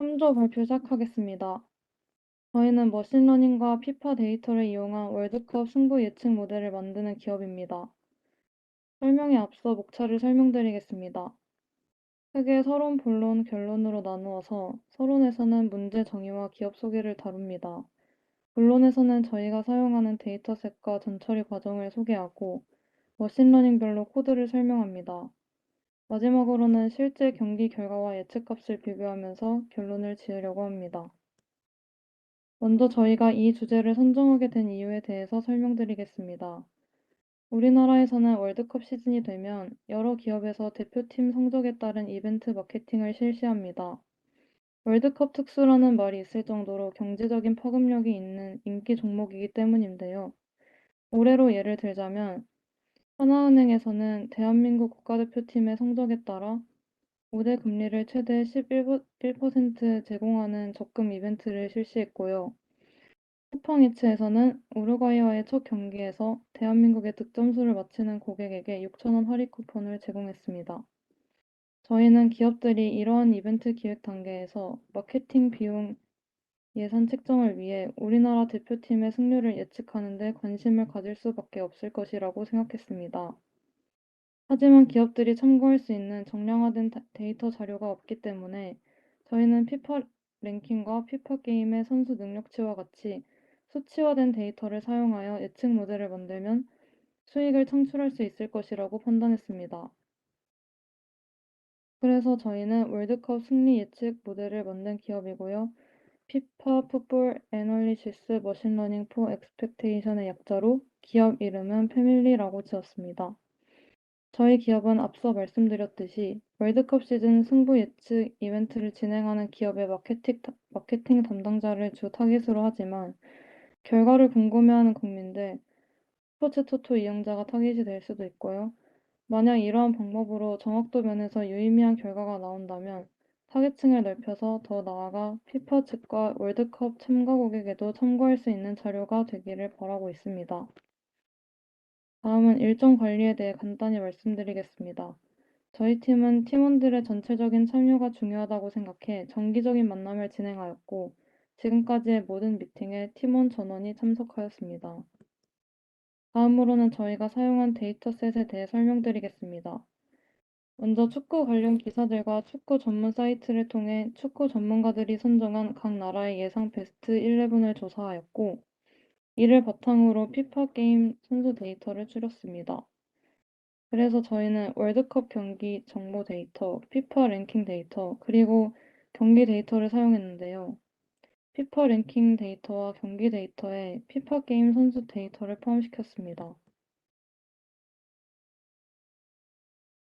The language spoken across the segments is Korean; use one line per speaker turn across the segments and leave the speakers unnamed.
3조 발표 시작하겠습니다. 저희는 머신러닝과 피파 데이터를 이용한 월드컵 승부 예측 모델을 만드는 기업입니다. 설명에 앞서 목차를 설명드리겠습니다. 크게 서론, 본론, 결론으로 나누어서 서론에서는 문제 정의와 기업 소개를 다룹니다. 본론에서는 저희가 사용하는 데이터셋과 전처리 과정을 소개하고 머신러닝별로 코드를 설명합니다. 마지막으로는 실제 경기 결과와 예측값을 비교하면서 결론을 지으려고 합니다. 먼저 저희가 이 주제를 선정하게 된 이유에 대해서 설명드리겠습니다. 우리나라에서는 월드컵 시즌이 되면 여러 기업에서 대표팀 성적에 따른 이벤트 마케팅을 실시합니다. 월드컵 특수라는 말이 있을 정도로 경제적인 파급력이 있는 인기 종목이기 때문인데요. 올해로 예를 들자면 하나은행에서는 대한민국 국가대표팀의 성적에 따라 우대 금리를 최대 11% 제공하는 적금 이벤트를 실시했고요. 쿠팡이츠에서는 우루과이와의 첫 경기에서 대한민국의 득점수를 맞히는 고객에게 6,000원 할인 쿠폰을 제공했습니다. 저희는 기업들이 이러한 이벤트 기획 단계에서 마케팅 비용 예산 책정을 위해 우리나라 대표팀의 승률을 예측하는 데 관심을 가질 수밖에 없을 것이라고 생각했습니다. 하지만 기업들이 참고할 수 있는 정량화된 데이터 자료가 없기 때문에 저희는 피파 랭킹과 피파 게임의 선수 능력치와 같이 수치화된 데이터를 사용하여 예측 모델을 만들면 수익을 창출할 수 있을 것이라고 판단했습니다. 그래서 저희는 월드컵 승리 예측 모델을 만든 기업이고요. 피파 풋볼 애널리시스 머신러닝 포 엑스펙테이션의 약자로 기업 이름은 패밀리라고 지었습니다. 저희 기업은 앞서 말씀드렸듯이 월드컵 시즌 승부 예측 이벤트를 진행하는 기업의 마케팅, 마케팅 담당자를 주 타깃으로 하지만 결과를 궁금해하는 국민들, 스포츠 토토 이용자가 타깃이 될 수도 있고요. 만약 이러한 방법으로 정확도 면에서 유의미한 결과가 나온다면 타겟층을 넓혀서 더 나아가 피파 측과 월드컵 참가 고객에도 참고할 수 있는 자료가 되기를 바라고 있습니다. 다음은 일정 관리에 대해 간단히 말씀드리겠습니다. 저희 팀은 팀원들의 전체적인 참여가 중요하다고 생각해 정기적인 만남을 진행하였고 지금까지의 모든 미팅에 팀원 전원이 참석하였습니다. 다음으로는 저희가 사용한 데이터셋에 대해 설명드리겠습니다. 먼저 축구 관련 기사들과 축구 전문 사이트를 통해 축구 전문가들이 선정한 각 나라의 예상 베스트 11을 조사하였고, 이를 바탕으로 피파 게임 선수 데이터를 추렸습니다. 그래서 저희는 월드컵 경기 정보 데이터, 피파 랭킹 데이터, 그리고 경기 데이터를 사용했는데요. 피파 랭킹 데이터와 경기 데이터에 피파 게임 선수 데이터를 포함시켰습니다.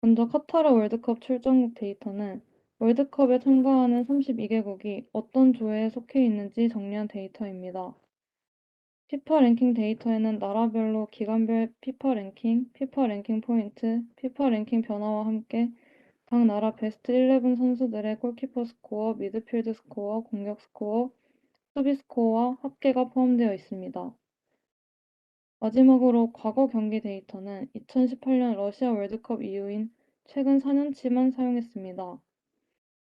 먼저 카타르 월드컵 출전국 데이터는 월드컵에 참가하는 32개국이 어떤 조에 속해 있는지 정리한 데이터입니다. 피파 랭킹 데이터에는 나라별로 기간별 피파 랭킹, 피파 랭킹 포인트, 피파 랭킹 변화와 함께 각 나라 베스트 11 선수들의 골키퍼 스코어, 미드필드 스코어, 공격 스코어, 수비 스코어와 합계가 포함되어 있습니다. 마지막으로 과거 경기 데이터는 2018년 러시아 월드컵 이후인 최근 4년치만 사용했습니다.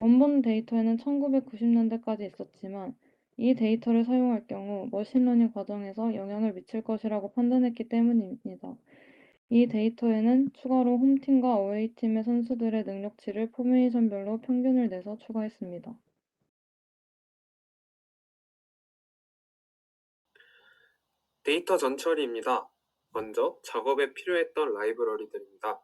원본 데이터에는 1990년대까지 있었지만 이 데이터를 사용할 경우 머신러닝 과정에서 영향을 미칠 것이라고 판단했기 때문입니다. 이 데이터에는 추가로 홈팀과 어웨이팀의 선수들의 능력치를 포메이션별로 평균을 내서 추가했습니다.
데이터 전처리입니다. 먼저 작업에 필요했던 라이브러리들입니다.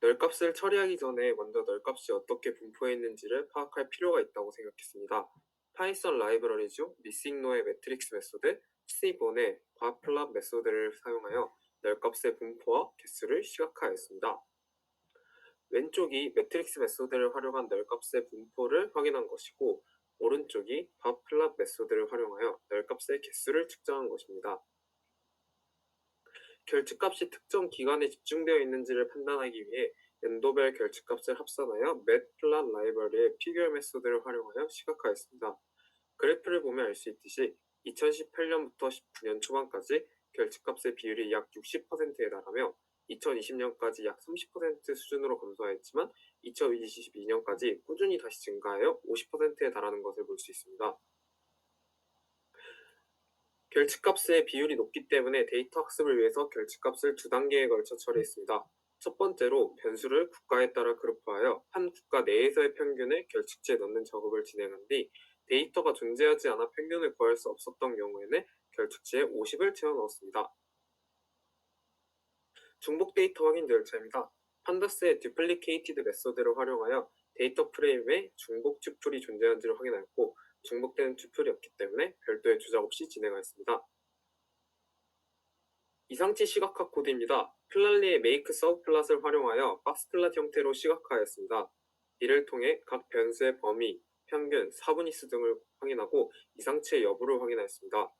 널값을 처리하기 전에 먼저 널값이 어떻게 분포해 있는지를 파악할 필요가 있다고 생각했습니다. 파이썬 라이브러리 중 미싱노의 매트릭스 메소드, 스이본의 과플랍 메소드를 사용하여 널값의 분포와 개수를 시각화했습니다. 왼쪽이 매트릭스 메소드를 활용한 널값의 분포를 확인한 것이고 오른쪽이 밥 플랍 메소드를 활용하여 널값의 개수를 측정한 것입니다. 결측값이 특정 기간에 집중되어 있는지를 판단하기 위해 연도별 결측값을 합산하여 맷플랍 라이브러리의 피규어 메소드를 활용하여 시각화했습니다. 그래프를 보면 알 수 있듯이 2018년부터 19년 초반까지 결측값의 비율이 약 60%에 달하며 2020년까지 약 30% 수준으로 감소하였지만 2022년까지 꾸준히 다시 증가하여 50%에 달하는 것을 볼 수 있습니다. 결측값의 비율이 높기 때문에 데이터 학습을 위해서 결측값을 두 단계에 걸쳐 처리했습니다. 첫 번째로 변수를 국가에 따라 그룹화하여 한 국가 내에서의 평균을 결측지에 넣는 작업을 진행한 뒤 데이터가 존재하지 않아 평균을 구할 수 없었던 경우에는 결측지에 50을 채워 넣었습니다. 중복 데이터 확인 절차입니다. 판다스의 duplicated 메소드를 활용하여 데이터 프레임에 중복 튜플이 존재한지를 확인하였고 중복되는 튜플이 없기 때문에 별도의 조작 없이 진행하였습니다. 이상치 시각화 코드입니다. 플랄리의 make subplot을 활용하여 박스플랫 형태로 시각화하였습니다. 이를 통해 각 변수의 범위, 평균, 사분위수 등을 확인하고 이상치의 여부를 확인하였습니다.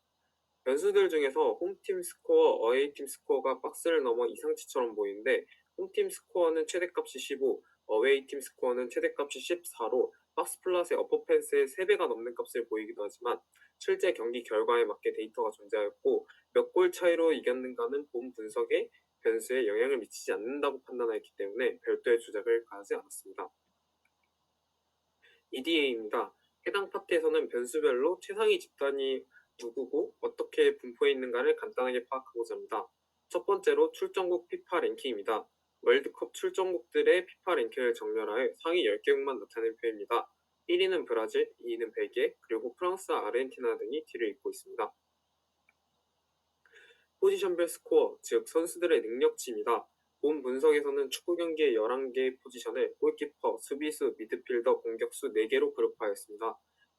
변수들 중에서 홈팀 스코어, 어웨이팀 스코어가 박스를 넘어 이상치처럼 보이는데 홈팀 스코어는 최대값이 15, 어웨이팀 스코어는 최대값이 14로 박스 플랫의 어퍼 펜스의 3배가 넘는 값을 보이기도 하지만 실제 경기 결과에 맞게 데이터가 존재하였고 몇 골 차이로 이겼는가는 본 분석에 변수에 영향을 미치지 않는다고 판단하였기 때문에 별도의 조작을 가하지 않았습니다. EDA입니다. 해당 파트에서는 변수별로 최상위 집단이 누구고 어떻게 분포해 있는가를 간단하게 파악하고자 합니다. 첫 번째로 출전국 피파 랭킹입니다. 월드컵 출전국들의 피파 랭킹을 정렬하여 상위 10개국만 나타낸 표입니다. 1위는 브라질, 2위는 벨기에, 그리고 프랑스, 아르헨티나 등이 뒤를 잇고 있습니다. 포지션별 스코어, 즉 선수들의 능력치입니다. 본 분석에서는 축구 경기의 11개의 포지션을 골키퍼, 수비수, 미드필더, 공격수 4개로 그룹하였습니다.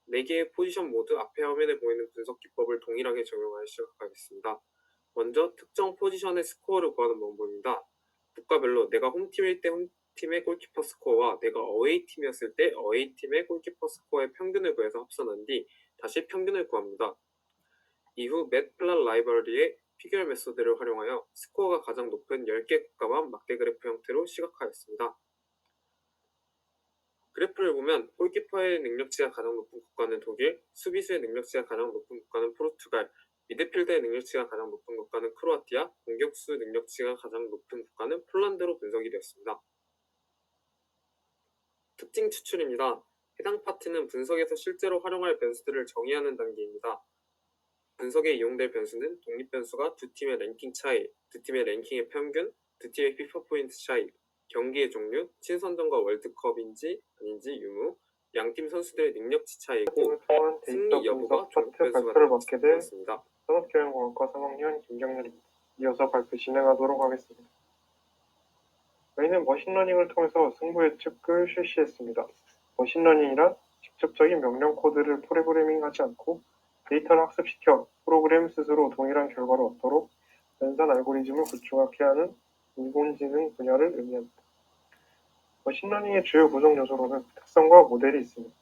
4개의 포지션 모두 앞에 화면에 보이는 분석 기법을 동일하게 적용하여 시작하겠습니다. 먼저 특정 포지션의 스코어를 구하는 방법입니다. 국가별로 내가 홈팀일 때 홈팀의 골키퍼 스코어와 내가 어웨이팀이었을 때 어웨이팀의 골키퍼 스코어의 평균을 구해서 합산한 뒤 다시 평균을 구합니다. 이후 맷플랫 라이브러리의 피규어 메소드를 활용하여 스코어가 가장 높은 10개 국가만 막대 그래프 형태로 시각화했습니다. 그래프를 보면 골키퍼의 능력치가 가장 높은 국가는 독일, 수비수의 능력치가 가장 높은 국가는 포르투갈, 미드필더의 능력치가 가장 높은 국가는 크로아티아, 공격수 능력치가 가장 높은 국가는 폴란드로 분석이 되었습니다. 특징 추출입니다. 해당 파트는 분석에서 실제로 활용할 변수들을 정의하는 단계입니다. 분석에 이용될 변수는 독립 변수가 두 팀의 랭킹 차이, 두 팀의 랭킹의 평균, 두 팀의 피파 포인트 차이, 경기의 종류, 친선전과 월드컵인지 아닌지 유무, 양팀 선수들의 능력치 차이고 승리 여부가
파트
변수가 되었습니다.
산업교양과학과 3학년 김경렬입니다. 이어서 발표 진행하도록 하겠습니다. 저희는 머신러닝을 통해서 승부 예측을 실시했습니다. 머신러닝이란 직접적인 명령 코드를 프로그래밍하지 않고 데이터를 학습시켜 프로그램 스스로 동일한 결과를 얻도록 연산 알고리즘을 구축하게 하는 인공지능 분야를 의미합니다. 머신러닝의 주요 구성 요소로는 특성과 모델이 있습니다.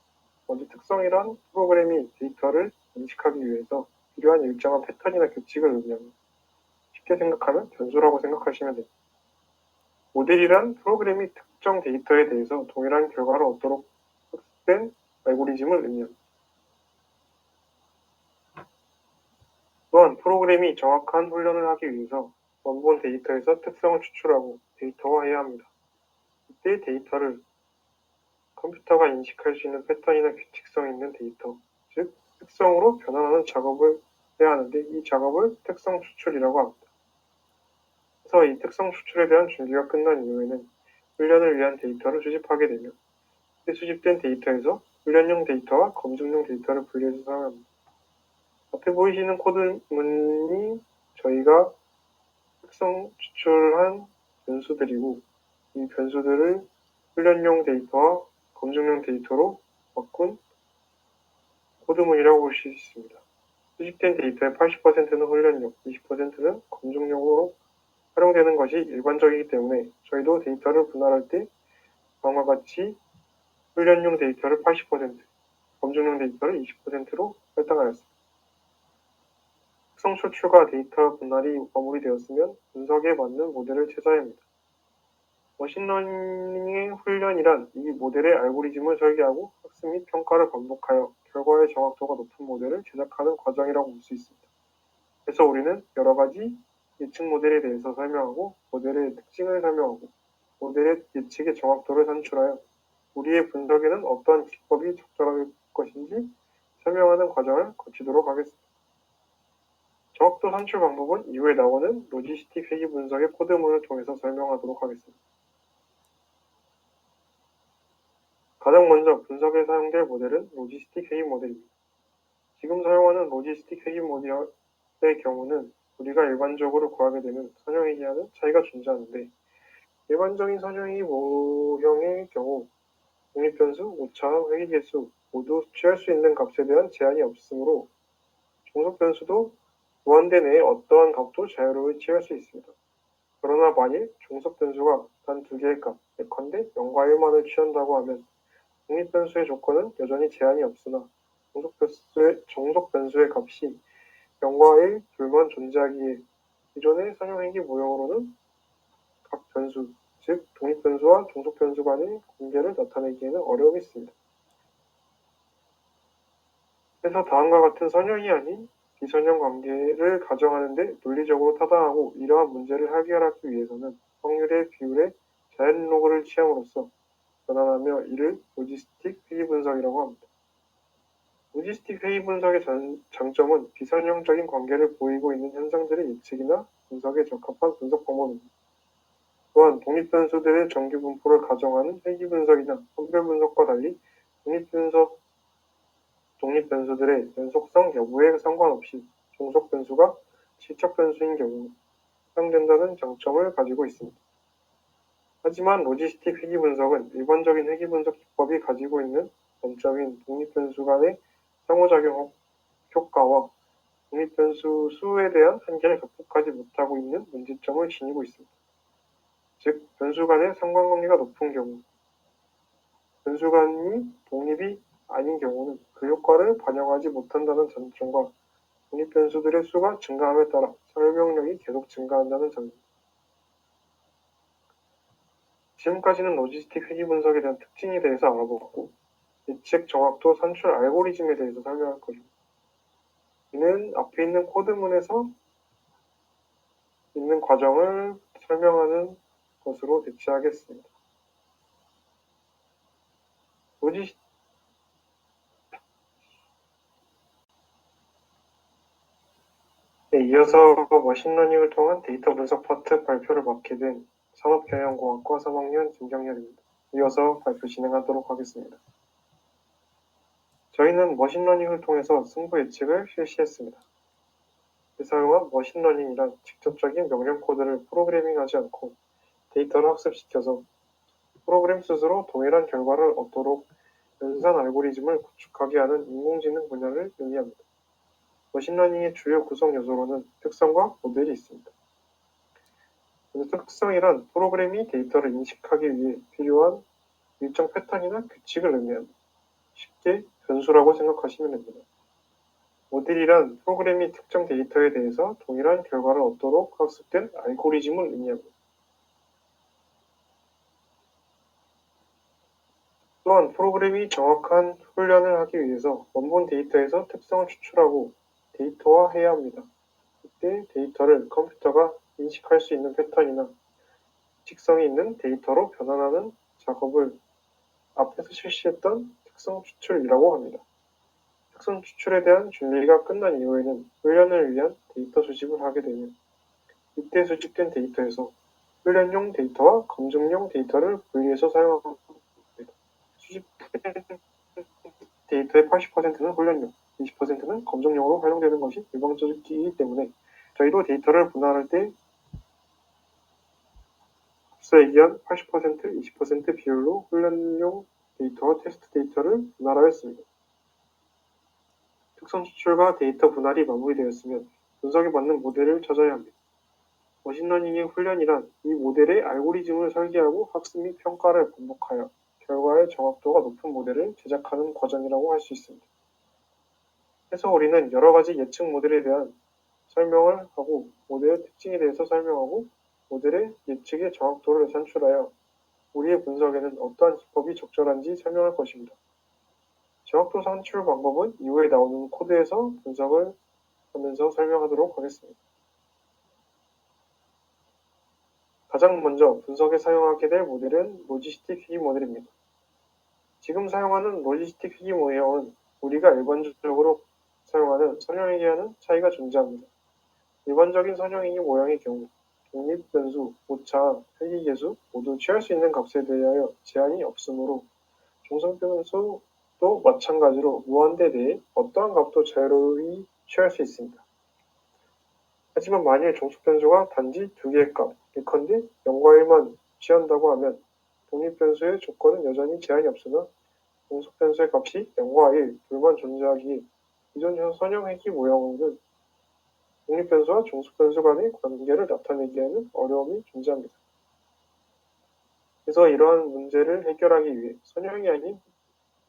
먼저 특성이란 프로그램이 데이터를 인식하기 위해서 필요한 일정한 패턴이나 규칙을 의미합니다. 쉽게 생각하면 변수라고 생각하시면 됩니다. 모델이란 프로그램이 특정 데이터에 대해서 동일한 결과를 얻도록 학습된 알고리즘을 의미합니다. 또한 프로그램이 정확한 훈련을 하기 위해서 원본 데이터에서 특성을 추출하고 데이터화해야 합니다. 이때 데이터를 컴퓨터가 인식할 수 있는 패턴이나 규칙성 있는 데이터, 즉 특성으로 변환하는 작업을 해야 하는데 이 작업을 특성 추출이라고 합니다. 그래서 이 특성 추출에 대한 준비가 끝난 이후에는 훈련을 위한 데이터를 수집하게 되며 이 수집된 데이터에서 훈련용 데이터와 검증용 데이터를 분리해서 사용합니다. 앞에 보이시는 코드문이 저희가 특성 추출한 변수들이고 이 변수들을 훈련용 데이터와 검증용 데이터로 바꾼 코드문 이라고 볼 수 있습니다. 수집된 데이터의 80%는 훈련용, 20%는 검증용으로 활용되는 것이 일반적이기 때문에 저희도 데이터를 분할할 때 다음과 같이 훈련용 데이터를 80%, 검증용 데이터를 20%로 할당하였습니다. 특성 추출과 데이터 분할이 마무리되었으면 분석에 맞는 모델을 제작해야 합니다. 머신러닝의 훈련이란 이 모델의 알고리즘을 설계하고 학습 및 평가를 반복하여 결과의 정확도가 높은 모델을 제작하는 과정이라고 볼 수 있습니다. 그래서 우리는 여러 가지 예측 모델에 대해서 설명하고 모델의 특징을 설명하고 모델의 예측의 정확도를 산출하여 우리의 분석에는 어떠한 기법이 적절할 것인지 설명하는 과정을 거치도록 하겠습니다. 정확도 산출 방법은 이후에 나오는 로지스틱 회계 분석의 코드문을 통해서 설명하도록 하겠습니다. 가장 먼저 분석에 사용될 모델은 로지스틱 회계 모델입니다. 지금 사용하는 로지스틱 회계 모델의 경우는 우리가 일반적으로 구하게 되는 선형회계와는 차이가 존재하는데 일반적인 선형회계 모형의 경우 독립변수, 오차, 회계계수 모두 취할 수 있는 값에 대한 제한이 없으므로 종속변수도 무한대 내에 어떠한 값도 자유로이 취할 수 있습니다. 그러나 만일 종속변수가 단 두 개의 값, 예컨대 0과 1만을 취한다고 하면 독립변수의 조건은 여전히 제한이 없으나 종속변수의, 종속변수의 값이 0과 1, 둘만 존재하기에 기존의 선형회계 모형으로는 각 변수, 즉 독립변수와 종속변수 간의 관계를 나타내기에는 어려움이 있습니다. 그래서 다음과 같은 선형이 아닌 비선형 관계를 가정하는데 논리적으로 타당하고 이러한 문제를 해결하기 위해서는 확률의 비율의 자연 로그를 취함으로써 변환하며 이를 로지스틱 회의 분석이라고 합니다. 로지스틱 회의 분석의 장- 장점은 비선형적인 관계를 보이고 있는 현상들의 예측이나 분석에 적합한 분석 방법입니다. 또한 독립변수들의 정규 분포를 가정하는 회귀 분석이나 선별 분석과 달리 독립분석 독립변수들의 연속성 여부에 상관없이 종속 변수가 실적 변수인 경우 해당된다는 장점을 가지고 있습니다. 하지만 로지스틱 회귀 분석은 일반적인 회귀 분석 기법이 가지고 있는 단점인 독립변수 간의 상호작용 효- 효과와 독립변수 수에 대한 한계를 극복하지 못하고 있는 문제점을 지니고 있습니다. 즉, 변수 간의 상관관계가 높은 경우, 변수 간이 독립이 아닌 경우는 그 효과를 반영하지 못한다는 장점과 독립변수들의 수가 증가함에 따라 설명력이 계속 증가한다는 점입니다. 지금까지는 로지스틱 회귀 분석에 대한 특징에 대해서 알아보았고 예측 정확도 산출 알고리즘에 대해서 설명할 것입니다. 이는 앞에 있는 코드문에서 있는 과정을 설명하는 것으로 대체하겠습니다. 로지 네, 이어서 머신러닝을 통한 데이터 분석 파트 발표를 맡게 된 산업경영공학과 3학년 김경렬입니다. 이어서 발표 진행하도록 하겠습니다. 저희는 머신러닝을 통해서 승부 예측을 실시했습니다. 사용한 머신러닝이란 직접적인 명령 코드를 프로그래밍하지 않고 데이터를 학습시켜서 프로그램 스스로 동일한 결과를 얻도록 연산 알고리즘을 구축하게 하는 인공지능 분야를 의미합니다. 머신러닝의 주요 구성 요소로는 특성과 모델이 있습니다. 먼저 특성이란 프로그램이 데이터를 인식하기 위해 필요한 일정 패턴이나 규칙을 의미합니다. 쉽게 변수라고 생각하시면 됩니다. 모델이란 프로그램이 특정 데이터에 대해서 동일한 결과를 얻도록 학습된 알고리즘을 의미합니다. 또한 프로그램이 정확한 훈련을 하기 위해서 원본 데이터에서 특성을 추출하고 데이터화해야 합니다. 이때 데이터를 컴퓨터가 인식할 수 있는 패턴이나 특성이 있는 데이터로 변환하는 작업을 앞에서 실시했던 특성 추출이라고 합니다. 특성 추출에 대한 준비가 끝난 이후에는 훈련을 위한 데이터 수집을 하게 되면 이때 수집된 데이터에서 훈련용 데이터와 검증용 데이터를 분리해서 사용합니다. 수집된 데이터의 80%는 훈련용, 20%는 검증용으로 활용되는 것이 일반적이기 때문에 저희도 데이터를 분할할 때 얘기한 80%, 20% 비율로 훈련용 데이터와 테스트 데이터를 분할하였습니다. 특성 추출과 데이터 분할이 마무리되었으면 분석에 맞는 모델을 찾아야 합니다. 머신러닝의 훈련이란 이 모델의 알고리즘을 설계하고 학습 및 평가를 반복하여 결과의 정확도가 높은 모델을 제작하는 과정이라고 할 수 있습니다. 그래서 우리는 여러 가지 예측 모델에 대한 설명을 하고 모델의 특징에 대해서 설명하고 모델의 예측의 정확도를 산출하여 우리의 분석에는 어떠한 기법이 적절한지 설명할 것입니다. 정확도 산출 방법은 이후에 나오는 코드에서 분석을 하면서 설명하도록 하겠습니다. 가장 먼저 분석에 사용하게 될 모델은 로지스틱 회귀 모델입니다. 지금 사용하는 로지스틱 회귀 모형은 우리가 일반적으로 사용하는 선형회귀와는 차이가 존재합니다. 일반적인 선형회귀 모형의 경우 독립 변수, 오차, 회귀 계수 모두 취할 수 있는 값에 대하여 제한이 없으므로 종속 변수도 마찬가지로 무한대 내에 어떠한 값도 자유로이 취할 수 있습니다. 하지만 만일 종속 변수가 단지 두 개의 값, 예컨대 0과 1만 취한다고 하면 독립 변수의 조건은 여전히 제한이 없으나 종속 변수의 값이 0과 1, 둘만 존재하기에 기존 선형 회귀 모형은 독립 변수와 종속 변수 간의 관계를 나타내기에는 어려움이 존재합니다. 그래서 이러한 문제를 해결하기 위해 선형이 아닌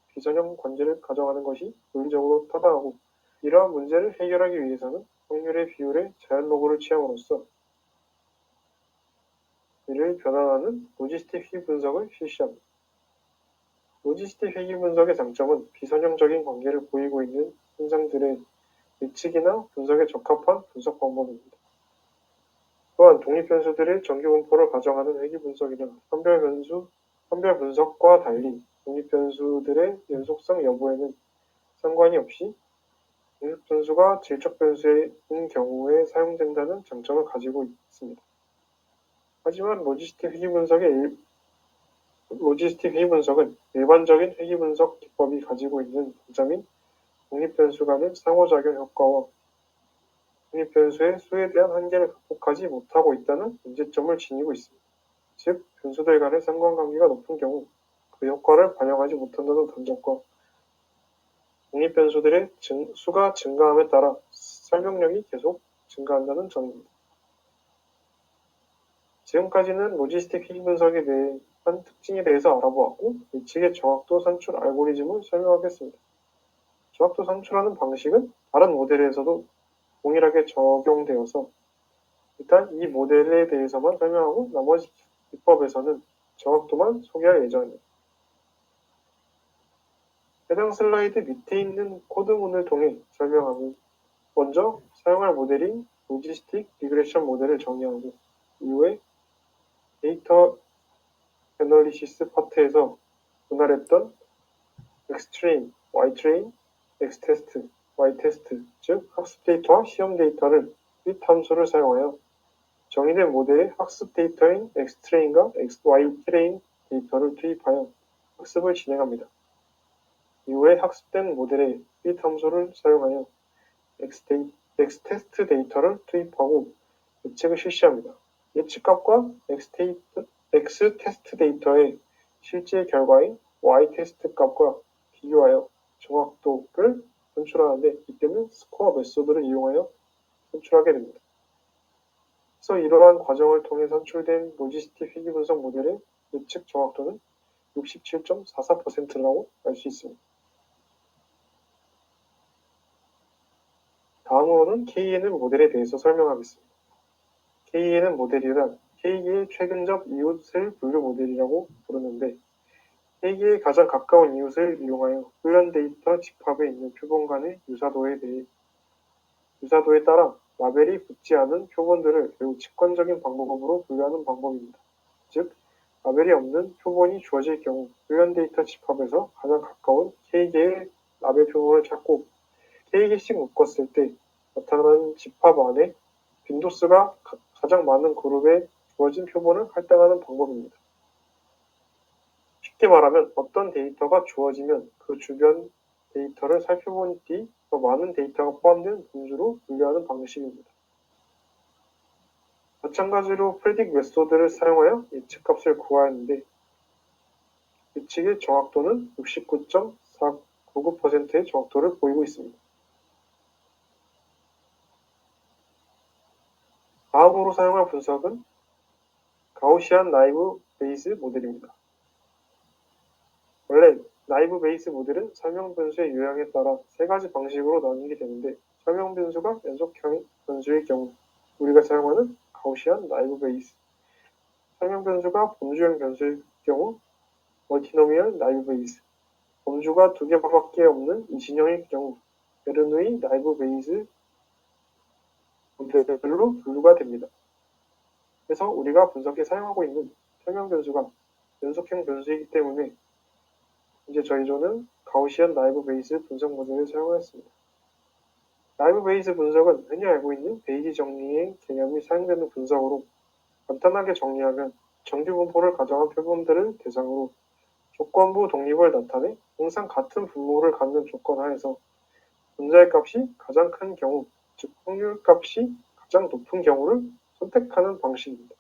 비선형 관계를 가정하는 것이 논리적으로 타당하고 이러한 문제를 해결하기 위해서는 확률의 비율의 자연 로그를 취함으로써 이를 변환하는 로지스틱 회귀 분석을 실시합니다. 로지스틱 회귀 분석의 장점은 비선형적인 관계를 보이고 있는 현상들의 예측이나 분석에 적합한 분석 방법입니다. 또한 독립 변수들의 정규 분포를 가정하는 회귀 분석이나 선별 변수, 선별 분석과 달리 독립 변수들의 연속성 여부에는 상관이 없이 독립 변수가 질적 변수인 경우에 사용된다는 장점을 가지고 있습니다. 하지만 로지스틱 회귀 분석의 일- 로지스틱 회귀 분석은 일반적인 회귀 분석 기법이 가지고 있는 단점인 독립 변수 간의 상호작용 효과와 독립 변수의 수에 대한 한계를 극복하지 못하고 있다는 문제점을 지니고 있습니다. 즉, 변수들 간의 상관관계가 높은 경우 그 효과를 반영하지 못한다는 단점과 독립 변수들의 증- 수가 증가함에 따라 설명력이 계속 증가한다는 점입니다. 지금까지는 로지스틱 회귀 분석에 대한 특징에 대해서 알아보았고 예측의 정확도 산출 알고리즘을 설명하겠습니다. 정확도 산출하는 방식은 다른 모델에서도 동일하게 적용되어서 일단 이 모델에 대해서만 설명하고 나머지 기법에서는 정확도만 소개할 예정입니다. 해당 슬라이드 밑에 있는 코드문을 통해 설명하면 먼저 사용할 모델인 로지스틱 리그레션 모델을 정의하고 이후에 데이터 애널리시스 파트에서 분할했던 Xtest, Ytest, 즉 학습 데이터와 시험 데이터를 및 함수를 사용하여 정의된 모델의 학습 데이터인 Xtrain과 Ytrain 데이터를 투입하여 학습을 진행합니다. 이후에 학습된 모델의 및 함수를 사용하여 Xtest 데이터를 투입하고 예측을 실시합니다. 예측값과 X테스트 데이터의 실제 결과인 Y테스트 값과 비교하여 정확도를 산출하는데 이때는 스코어 메소드를 이용하여 산출하게 됩니다. 그래서 이러한 과정을 통해 산출된 로지스틱 회귀 분석 모델의 예측 정확도는 67.44%라고 알 수 있습니다. 다음으로는 KE는 모델에 대해서 설명하겠습니다. KE는 모델이란 K기의 최근접 이웃을 분류 모델이라고 부르는데 K기의 가장 가까운 이웃을 이용하여 훈련 데이터 집합에 있는 표본 간의 유사도에 대해 유사도에 따라 라벨이 붙지 않은 표본들을 매우 직관적인 방법으로 분류하는 방법입니다. 즉, 라벨이 없는 표본이 주어질 경우 훈련 데이터 집합에서 가장 가까운 K개의 라벨 표본을 찾고 K개씩 묶었을 때 나타나는 집합 안에 빈도수가 가- 가장 많은 그룹에 주어진 표본을 할당하는 방법입니다. 쉽게 말하면 어떤 데이터가 주어지면 그 주변 데이터를 살펴본 뒤 더 많은 데이터가 포함된 분수로 분류하는 방식입니다. 마찬가지로 프레딕 메소드를 사용하여 예측값을 구하였는데 예측의 정확도는 69.499%의 정확도를 보이고 있습니다. 다음으로 사용할 분석은 가우시안 나이브 베이스 모델입니다. 원래 나이브 베이스 모델은 설명 변수의 유형에 따라 세 가지 방식으로 나뉘게 되는데 설명 변수가 연속형 변수일 경우 우리가 사용하는 가우시안 나이브 베이스 설명 변수가 범주형 변수일 경우 멀티노미얼 나이브 베이스 범주가 두 개밖에 없는 이진형일 경우 베르누이 나이브 베이스 모델로 분류가 됩니다. 그래서 우리가 분석에 사용하고 있는 설명 변수가 연속형 변수이기 때문에 이제 저희조는 가우시안 라이브 베이스 분석 모델을 사용하였습니다. 라이브 베이스 분석은 흔히 알고 있는 베이지 정리의 개념이 사용되는 분석으로 간단하게 정리하면 정규 분포를 가정한 표본들을 대상으로 조건부 독립을 나타내 항상 같은 분모를 갖는 조건 하에서 분자의 값이 가장 큰 경우, 즉 확률 값이 가장 높은 경우를 선택하는 방식입니다.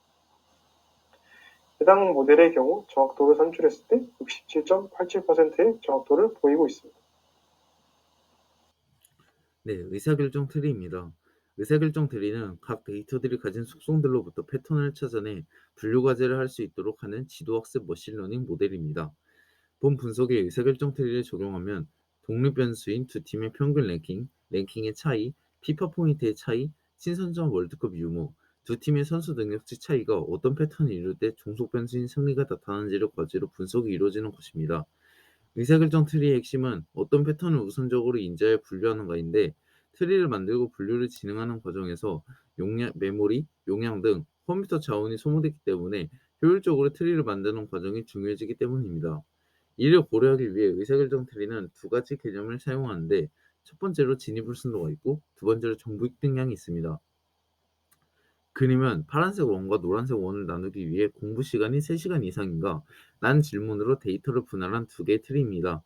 해당 모델의 경우 정확도를 산출했을 때 67.87%의 정확도를 보이고 있습니다.
네, 의사결정 트리입니다. 의사결정 트리는 각 데이터들이 가진 속성들로부터 패턴을 찾아내 분류 과제를 할 수 있도록 하는 지도학습 머신러닝 모델입니다. 본 분석에 의사결정 트리를 적용하면 독립 변수인 두 팀의 평균 랭킹, 랭킹의 차이, 피파 포인트의 차이, 신선전 월드컵 유무, 두 팀의 선수 능력치 차이가 어떤 패턴을 이룰 때 종속 변수인 승리가 나타나는지를 과제로 분석이 이루어지는 것입니다. 의사결정 트리의 핵심은 어떤 패턴을 우선적으로 인지하여 분류하는가인데 트리를 만들고 분류를 진행하는 과정에서 용량, 메모리, 용량 등 컴퓨터 자원이 소모되기 때문에 효율적으로 트리를 만드는 과정이 중요해지기 때문입니다. 이를 고려하기 위해 의사결정 트리는 두 가지 개념을 사용하는데 첫 번째로 진입 불순도가 있고 두 번째로 정부익 등량이 있습니다. 그림은 파란색 원과 노란색 원을 나누기 위해 공부 시간이 3시간 이상인가? 라는 질문으로 데이터를 분할한 두 개의 트리입니다.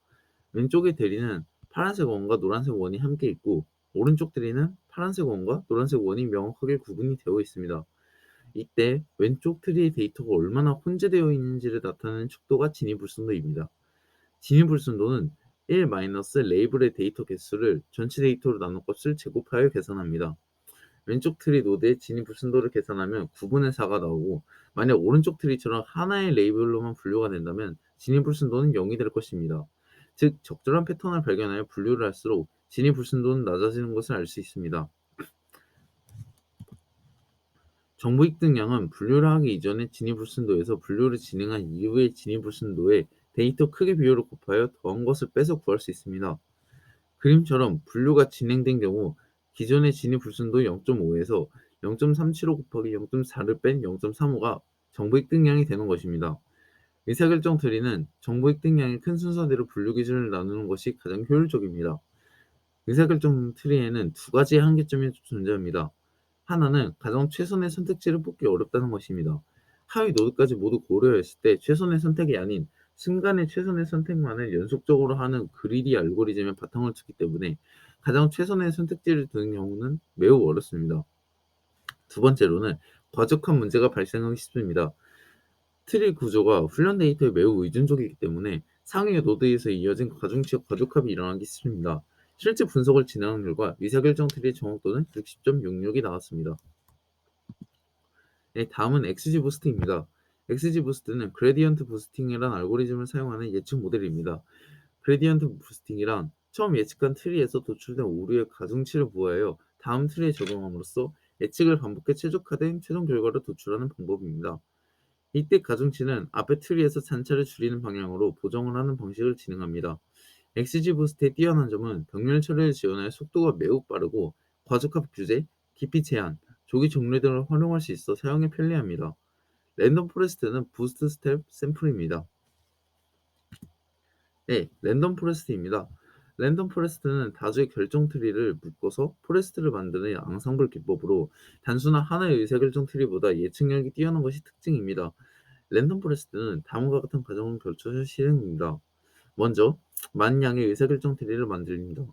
왼쪽의 대리는 파란색 원과 노란색 원이 함께 있고 오른쪽 트리는 파란색 원과 노란색 원이 명확하게 구분이 되어 있습니다. 이때 왼쪽 트리의 데이터가 얼마나 혼재되어 있는지를 나타내는 척도가 진입불순도입니다. 진입불순도는 1 마이너스 레이블의 데이터 개수를 전체 데이터로 나눈 값을 제곱하여 계산합니다. 왼쪽 트리 노드의 진입 불순도를 계산하면 9분의 4가 나오고 만약 오른쪽 트리처럼 하나의 레이블로만 분류가 된다면 진입 불순도는 0이 될 것입니다. 즉 적절한 패턴을 발견하여 분류를 할수록 진입 불순도는 낮아지는 것을 알 수 있습니다. 정보익 등량은 분류를 하기 이전의 진입불순도에서 분류를 진행한 이후의 진입불순도에 데이터 크기 비율을 곱하여 더한 것을 빼서 구할 수 있습니다. 그림처럼 분류가 진행된 경우 기존의 진입 불순도 0.5에서 0.375 곱하기 0.4를 뺀 0.35가 정보익 등량이 되는 것입니다. 의사결정 트리는 정보익 등량의 큰 순서대로 분류 기준을 나누는 것이 가장 효율적입니다. 의사결정 트리에는 두 가지의 한계점이 존재합니다. 하나는 가장 최선의 선택지를 뽑기 어렵다는 것입니다. 하위 노드까지 모두 고려했을 때 최선의 선택이 아닌 순간의 최선의 선택만을 연속적으로 하는 그리디 알고리즘에 바탕을 두기 때문에 가장 최선의 선택지를 두는 경우는 매우 어렵습니다. 두 번째로는 과적한 문제가 발생하기 쉽습니다. 트리 구조가 훈련 데이터에 매우 의존적이기 때문에 상위 노드에서 이어진 가중치와 과적합이 일어나기 쉽습니다. 실제 분석을 진행한 결과 의사결정 트리의 정확도는 60.66이 나왔습니다. 네, 다음은 XG 부스트입니다. XG 부스트는 그레디언트 부스팅이라는 알고리즘을 사용하는 예측 모델입니다. 그레디언트 부스팅이란 처음 예측한 트리에서 도출된 오류의 가중치를 부여하여 다음 트리에 적용함으로써 예측을 반복해 최적화된 최종 결과를 도출하는 방법입니다. 이때 가중치는 앞의 트리에서 잔차를 줄이는 방향으로 보정을 하는 방식을 진행합니다. XG 부스트의 뛰어난 점은 병렬 처리를 지원하여 속도가 매우 빠르고 과적합 규제, 깊이 제한, 조기 종료 등을 활용할 수 있어 사용에 편리합니다. 랜덤 포레스트는 부스트 스텝 샘플입니다. 네, 랜덤 포레스트입니다. 랜덤 포레스트는 다수의 결정 트리를 묶어서 포레스트를 만드는 앙상블 기법으로 단순한 하나의 의사 결정 트리보다 예측력이 뛰어난 것이 특징입니다. 랜덤 포레스트는 다음과 같은 과정을 거쳐서 실행됩니다. 먼저 많은 양의 의사결정 트리를 만듭니다.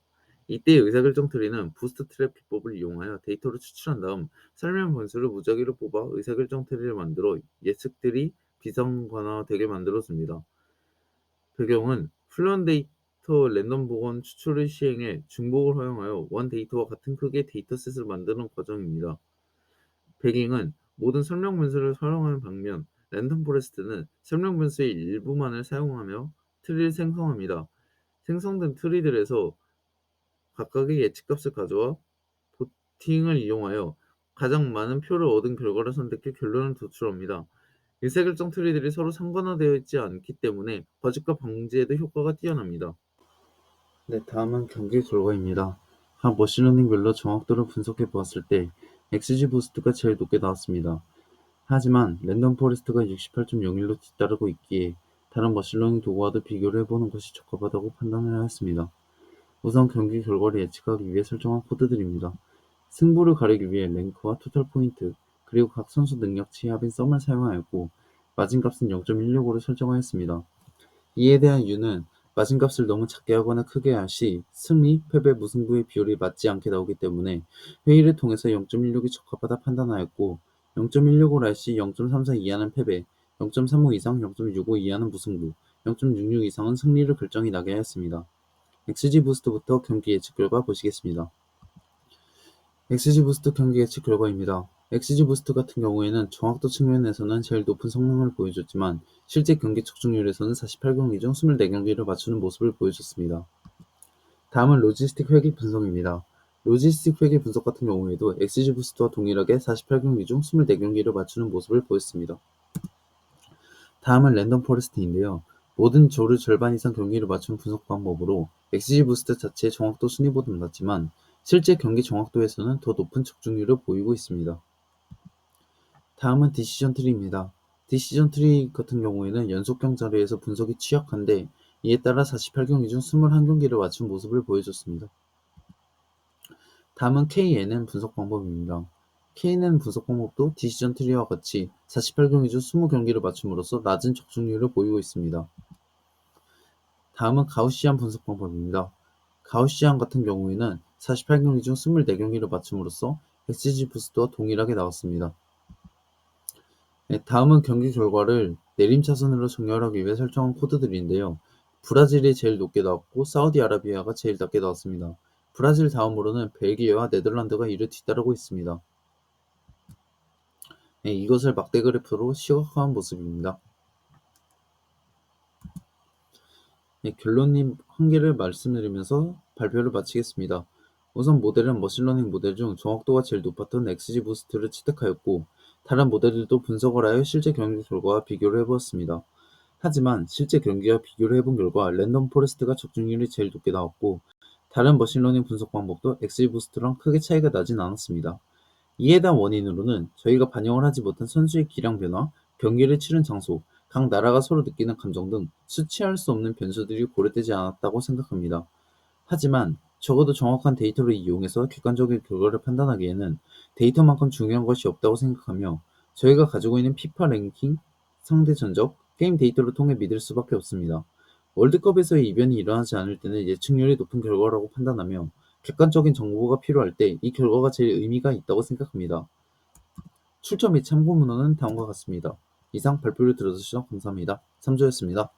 이때 의사결정 트리는 부스트 트랩 기법을 이용하여 데이터를 추출한 다음 설명 변수를 무작위로 뽑아 의사결정 트리를 만들어 예측들이 비상관화되게 만들어줍니다. 배경은 훈련 데이 터 랜덤 복원 추출을 시행해 중복을 허용하여 원 데이터와 같은 크기의 데이터셋을 만드는 과정입니다. 배경은 모든 설명 변수를 활용하는 방면 랜덤 포레스트는 설명 변수의 일부만을 사용하며 트리를 생성합니다. 생성된 트리들에서 각각의 예측값을 가져와 보팅을 이용하여 가장 많은 표를 얻은 결과를 선택해 결론을 도출합니다. 의사결정 트리들이 서로 상관화되어 있지 않기 때문에 과적과 방지에도 효과가 뛰어납니다. 네, 다음은 경기 결과입니다. 각 머신 러닝별로 정확도를 분석해 보았을 때 XG 부스트가 제일 높게 나왔습니다. 하지만 랜덤 포레스트가 68.01로 뒤따르고 있기에 다른 머신러닝 도구와도 비교를 해보는 것이 적합하다고 판단을 하였습니다. 우선 경기 결과를 예측하기 위해 설정한 코드들입니다. 승부를 가리기 위해 랭크와 토탈 포인트, 그리고 각 선수 능력치 합인 썸을 사용하였고 마진값은 0.165로 설정하였습니다. 이에 대한 이유는 마진값을 너무 작게 하거나 크게 할시 승리, 패배, 무승부의 비율이 맞지 않게 나오기 때문에 회의를 통해서 0.16이 적합하다 판단하였고 0.165를 할시 0.34 이하는 패배, 0.35 이상 0.65 이하는 무승부, 0.66 이상은 승리를 결정이 나게 하였습니다. XG 부스트부터 경기 예측 결과 보시겠습니다. XG 부스트 경기 예측 결과입니다. XG 부스트 같은 경우에는 정확도 측면에서는 제일 높은 성능을 보여줬지만 실제 경기 적중률에서는 48경기 중 24경기를 맞추는 모습을 보여줬습니다. 다음은 로지스틱 회계 분석입니다. 로지스틱 회계 분석 같은 경우에도 XG 부스트와 동일하게 48경기 중 24경기를 맞추는 모습을 보였습니다. 다음은 랜덤 포레스트인데요. 모든 조를 절반 이상 경기를 맞춘 분석 방법으로 XG 부스트 자체의 정확도 순위보다 낮지만 실제 경기 정확도에서는 더 높은 적중률을 보이고 있습니다. 다음은 디시전 트리입니다. 디시전 트리 같은 경우에는 연속경 자료에서 분석이 취약한데 이에 따라 48경기 중 21경기를 맞춘 모습을 보여줬습니다. 다음은 KNN 분석 방법입니다. KNN 분석 방법도 디시전 트리와 같이 48경기 중 20경기를 맞춤으로써 낮은 적중률을 보이고 있습니다. 다음은 가우시안 분석 방법입니다. 가우시안 같은 경우에는 48경기 중 24경기를 맞춤으로써 XG 부스트와 동일하게 나왔습니다. 네, 다음은 경기 결과를 내림차순으로 정렬하기 위해 설정한 코드들인데요. 브라질이 제일 높게 나왔고 사우디아라비아가 제일 낮게 나왔습니다. 브라질 다음으로는 벨기에와 네덜란드가 이를 뒤따르고 있습니다. 네, 이것을 막대 그래프로 시각화한 모습입니다. 네, 결론님 한계를 말씀드리면서 발표를 마치겠습니다. 우선 모델은 머신러닝 모델 중 정확도가 제일 높았던 XG 부스트를 채택하였고 다른 모델들도 분석을 하여 실제 경기 결과와 비교를 해보았습니다. 하지만 실제 경기와 비교를 해본 결과 랜덤 포레스트가 적중률이 제일 높게 나왔고 다른 머신러닝 분석 방법도 XG 부스트랑 크게 차이가 나진 않았습니다. 이에 대한 원인으로는 저희가 반영을 하지 못한 선수의 기량 변화, 경기를 치른 장소, 각 나라가 서로 느끼는 감정 등 수치할 수 없는 변수들이 고려되지 않았다고 생각합니다. 하지만 적어도 정확한 데이터를 이용해서 객관적인 결과를 판단하기에는 데이터만큼 중요한 것이 없다고 생각하며 저희가 가지고 있는 피파 랭킹, 상대 전적, 게임 데이터를 통해 믿을 수밖에 없습니다. 월드컵에서의 이변이 일어나지 않을 때는 예측률이 높은 결과라고 판단하며 객관적인 정보가 필요할 때 이 결과가 제일 의미가 있다고 생각합니다. 출처 및 참고 문헌은 다음과 같습니다. 이상 발표를 들어주셔서 감사합니다. 3조였습니다.